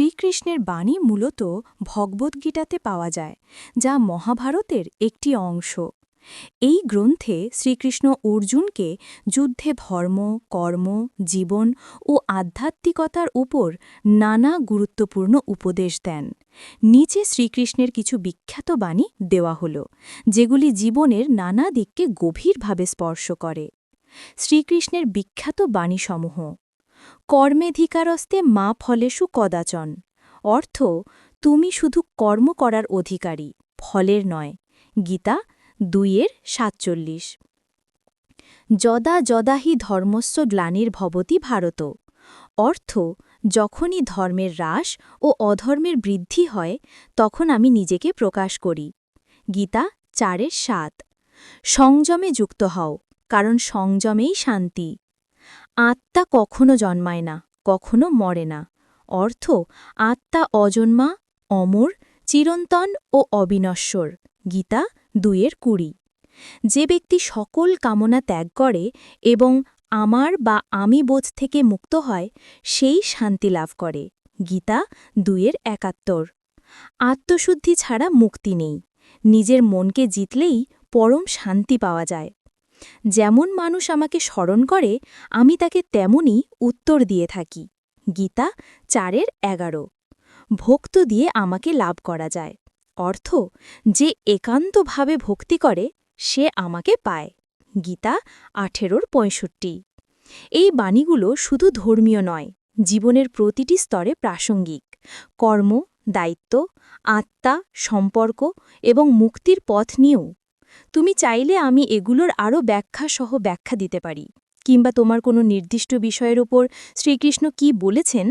শ্রীকৃষ্ণের বাণী মূলত ভগবদ্গীতাতে পাওয়া যায়, যা মহাভারতের একটি অংশ। এই গ্রন্থে শ্রীকৃষ্ণ অর্জুনকে যুদ্ধে ধর্ম, কর্ম, জীবন ও আধ্যাত্মিকতার উপর নানা গুরুত্বপূর্ণ উপদেশ দেন। নিচে শ্রীকৃষ্ণের কিছু বিখ্যাত বাণী দেওয়া হল, যেগুলি জীবনের নানা দিককে গভীরভাবে স্পর্শ করে। শ্রীকৃষ্ণের বিখ্যাত বাণীসমূহ কর্মেধিকারস্তে মা ফলেষু কদাচন। অর্থ, তুমি শুধু কর্ম করার অধিকারী, ফলের নয়। গীতা দুইয়ের সাতচল্লিশ। যদা যদাহি ধর্মস্ব গ্লানির ভবতি ভারত। অর্থ, যখনই ধর্মের হ্রাস ও অধর্মের বৃদ্ধি হয়, তখন আমি নিজেকে প্রকাশ করি। গীতা চারের সাত। সংযমে যুক্ত হও, কারণ সংযমেই শান্তি। আত্মা কখনো জন্মায় না, কখনো মরে না। অর্থ, আত্মা অজন্মা, অমর, চিরন্তন ও অবিনশ্বর। গীতা দুইয়ের কুড়ি। যে ব্যক্তি সকল কামনা ত্যাগ করে এবং আমার বা আমি বোধ থেকে মুক্ত হয়, সেই শান্তি লাভ করে। গীতা দুইয়ের একাত্তর। আত্মশুদ্ধি ছাড়া মুক্তি নেই। নিজের মনকে জিতলেই পরম শান্তি পাওয়া যায়। যেমন মানুষ আমাকে স্মরণ করে, আমি তাকে তেমনই উত্তর দিয়ে থাকি। গীতা চারের এগারো। ভক্ত দিয়ে আমাকে লাভ করা যায়। অর্থ, যে একান্তভাবে ভক্তি করে, সে আমাকে পায়। গীতা আঠেরোর পঁয়ষট্টি। এই বাণীগুলো শুধু ধর্মীয় নয়, জীবনের প্রতিটি স্তরে প্রাসঙ্গিক। কর্ম, দায়িত্ব, আত্মা, সম্পর্ক এবং মুক্তির পথ নিয়েও তুমি চাইলে আমি এগুলোর আরও ব্যাখ্যা সহ ব্যাখ্যা দিতে পারি, কিংবা তোমার কোনো নির্দিষ্ট বিষয়ের ওপর শ্রীকৃষ্ণ কি বলেছেন?